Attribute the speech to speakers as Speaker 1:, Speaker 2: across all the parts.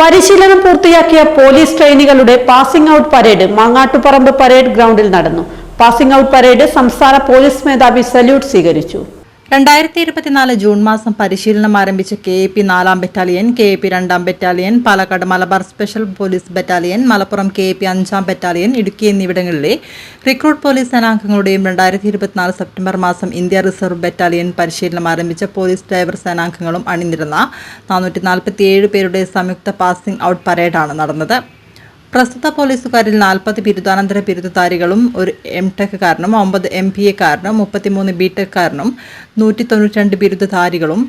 Speaker 1: പരിശീലനം പൂർത്തിയാക്കിയ police ട്രെയിനികളുടെ passing out parade Mangattuparamba parade ഗ്രൗണ്ടിൽ നടന്നു. പാസിംഗ് ഔട്ട് പരേഡ് സംസ്ഥാന പോലീസ് മേധാവി സല്യൂട്ട് സ്വീകരിച്ചു.
Speaker 2: രണ്ടായിരത്തി ഇരുപത്തിനാല് ജൂൺ മാസം പരിശീലനം ആരംഭിച്ച കെ എ പി നാലാം ബറ്റാലിയൻ കെ എ പി രണ്ടാം battalion Palakkad Malabar special police battalion Malappuram K A P അഞ്ചാം ബറ്റാലിയൻ ഇടുക്കി എന്നിവിടങ്ങളിലെ റിക്രൂട്ട് പോലീസ് സേനാംഗങ്ങളുടെയും രണ്ടായിരത്തി ഇരുപത്തിനാല് സെപ്റ്റംബർ മാസം ഇന്ത്യ റിസർവ് ബറ്റാലിയൻ പരിശീലനം ആരംഭിച്ച പോലീസ് ഡ്രൈവർ സേനാംഗങ്ങളും അണിനിരുന്ന നാനൂറ്റി നാൽപ്പത്തിയേഴ് പേരുടെ സംയുക്ത പാസിംഗ് ഔട്ട് പരേഡാണ് നടന്നത്. പ്രസ്തുത പോലീസുകാരിൽ നാൽപ്പത് ബിരുദാനന്തര ബിരുദധാരികളും ഒരു എം ടെക്കാരനും ഒമ്പത് എം ബി എക്കാരനും മുപ്പത്തിമൂന്ന് ബി ടെക്കാരനും നൂറ്റി തൊണ്ണൂറ്റിരണ്ട് ബിരുദധാരികളും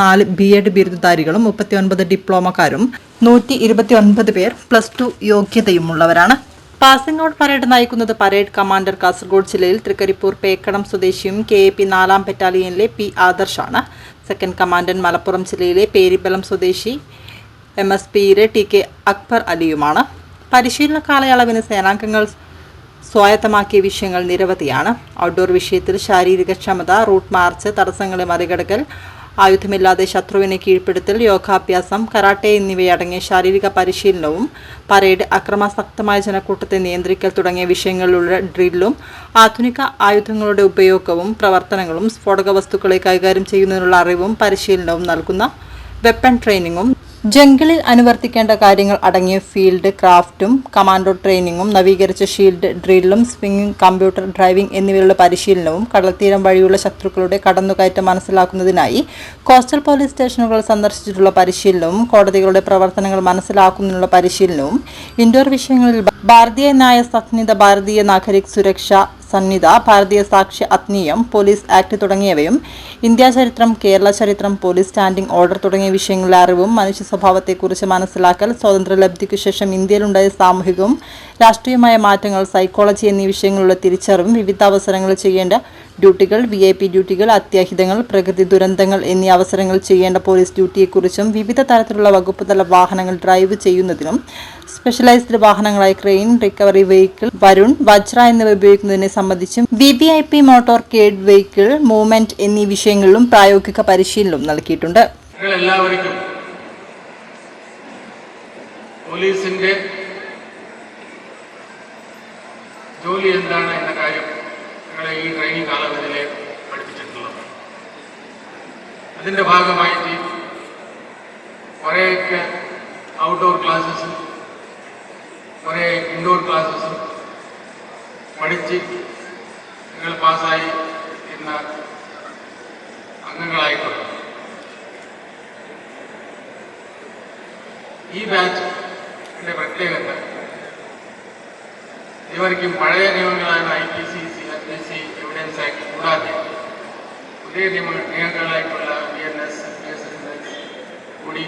Speaker 2: നാല് ബി എഡ് ബിരുദധാരികളും മുപ്പത്തിയൊൻപത് ഡിപ്ലോമക്കാരും നൂറ്റി ഇരുപത്തി ഒൻപത് പേർ പ്ലസ് ടു യോഗ്യതയുമുള്ളവരാണ്. പാസിംഗ് ഔട്ട് പരേഡ് നയിക്കുന്നത് പരേഡ് കമാൻഡർ കാസർഗോഡ് ജില്ലയിൽ തൃക്കരിപ്പൂർ പേക്കടം സ്വദേശിയും കെ എ പി നാലാം ബറ്റാലിയനിലെ പി ആദർശാണ്. സെക്കൻഡ് കമാൻഡൻ മലപ്പുറം ജില്ലയിലെ പേരിബലം സ്വദേശി എം എസ് പിയിലെ ടി കെ അക്ബർ അലിയുമാണ്. പരിശീലന കാലയളവിന് സേനാംഗങ്ങൾ സ്വായത്തമാക്കിയ വിഷയങ്ങൾ നിരവധിയാണ്. ഔട്ട്ഡോർ വിഷയത്തിൽ ശാരീരിക ക്ഷമത റൂട്ട് മാർച്ച് തടസ്സങ്ങളെ മറികടക്കൽ ആയുധമില്ലാതെ ശത്രുവിനെ കീഴ്പ്പെടുത്തൽ യോഗാഭ്യാസം കരാട്ടെ എന്നിവയടങ്ങിയ ശാരീരിക പരിശീലനവും പരേഡ് അക്രമാസക്തമായ ജനക്കൂട്ടത്തെ നിയന്ത്രിക്കൽ തുടങ്ങിയ വിഷയങ്ങളിലുള്ള ഡ്രില്ലും ആധുനിക ആയുധങ്ങളുടെ ഉപയോഗവും പ്രവർത്തനങ്ങളും സ്ഫോടക വസ്തുക്കളെ കൈകാര്യം ചെയ്യുന്നതിനുള്ള അറിവും പരിശീലനവും നൽകുന്ന വെപ്പൺ ട്രെയിനിങ്ങും ജംഗിളിൽ അനുവർത്തിക്കേണ്ട കാര്യങ്ങൾ അടങ്ങിയ ഫീൽഡ് ക്രാഫ്റ്റും കമാൻഡോ ട്രെയിനിങ്ങും നവീകരിച്ച ഷീൽഡ് ഡ്രില്ലും സ്വിംഗിംഗ് കമ്പ്യൂട്ടർ ഡ്രൈവിംഗ് എന്നിവയുള്ള പരിശീലനവും കടൽത്തീരം വഴിയുള്ള ശത്രുക്കളുടെ കടന്നുകയറ്റം മനസ്സിലാക്കുന്നതിനായി കോസ്റ്റൽ പോലീസ് സ്റ്റേഷനുകൾ സന്ദർശിച്ചിട്ടുള്ള പരിശീലനവും കോടതികളുടെ പ്രവർത്തനങ്ങൾ മനസ്സിലാക്കുന്നതിനുള്ള പരിശീലനവും ഇൻഡോർ വിഷയങ്ങളിൽ ഭാരതീയ ന്യായ സംഹിത ഭാരതീയ നാഗരിക് സുരക്ഷ സന്നിധ ഭാരതീയ സാക്ഷ്യ അത്നീയം പോലീസ് ആക്ട് തുടങ്ങിയവയും ഇന്ത്യാ ചരിത്രം കേരള ചരിത്രം പോലീസ് സ്റ്റാൻഡിംഗ് ഓർഡർ തുടങ്ങിയ വിഷയങ്ങളിലെ അറിവും മനുഷ്യ സ്വഭാവത്തെക്കുറിച്ച് മനസ്സിലാക്കൽ സ്വാതന്ത്ര്യലബ്ധിക്കു ശേഷം ഇന്ത്യയിലുണ്ടായ സാമൂഹികവും രാഷ്ട്രീയമായ മാറ്റങ്ങൾ സൈക്കോളജി എന്നീ വിഷയങ്ങളുള്ള തിരിച്ചറിവും വിവിധ അവസരങ്ങളിൽ ചെയ്യേണ്ട ഡ്യൂട്ടികൾ വി ഐ പി ഡ്യൂട്ടികൾ അത്യാഹിതങ്ങൾ പ്രകൃതി ദുരന്തങ്ങൾ എന്നീ അവസരങ്ങൾ ചെയ്യേണ്ട പോലീസ് ഡ്യൂട്ടിയെക്കുറിച്ചും വിവിധ തരത്തിലുള്ള വകുപ്പ് തല വാഹനങ്ങൾ ഡ്രൈവ് ചെയ്യുന്നതിനും specialised വാഹനങ്ങളായ crane recovery vehicle Varun Vajra എന്നിവ ഉപയോഗിക്കുന്നതിനെ സംബന്ധിച്ചും V V I P motorcade vehicle movement എന്നീ വിഷയങ്ങളിലും പ്രായോഗിക പരിശീലനം നൽകിയിട്ടുണ്ട്.
Speaker 3: എല്ലാവർക്കും പോലീസിന്റെ ജോലി എന്താണ് എന്ന കാര്യം നിങ്ങളെ ഈ ട്രെയിനിങ് കാലഘട്ടത്തിലെ പഠിപ്പിച്ചിട്ടുള്ളത്. അതിന്റെ ഭാഗമായിട്ട് കുറേയൊക്കെ ഔട്ട്ഡോർ ക്ലാസ്സസും കുറേ ഇൻഡോർ ക്ലാസ്സസും പഠിച്ച് നിങ്ങൾ പാസ്സായി ഇന്ന് അംഗങ്ങളായിട്ടുണ്ട് ഈ ബാച്ചിന്റെ പ്രത്യേകത ഇവർക്കും പഴയ നിയമങ്ങളാണ് I P C C S P C evidence act കൂടാതെ പുതിയ നിയമ നിയമങ്ങളായിട്ടുള്ള ബി എൻ എൻ എസ് കൂടി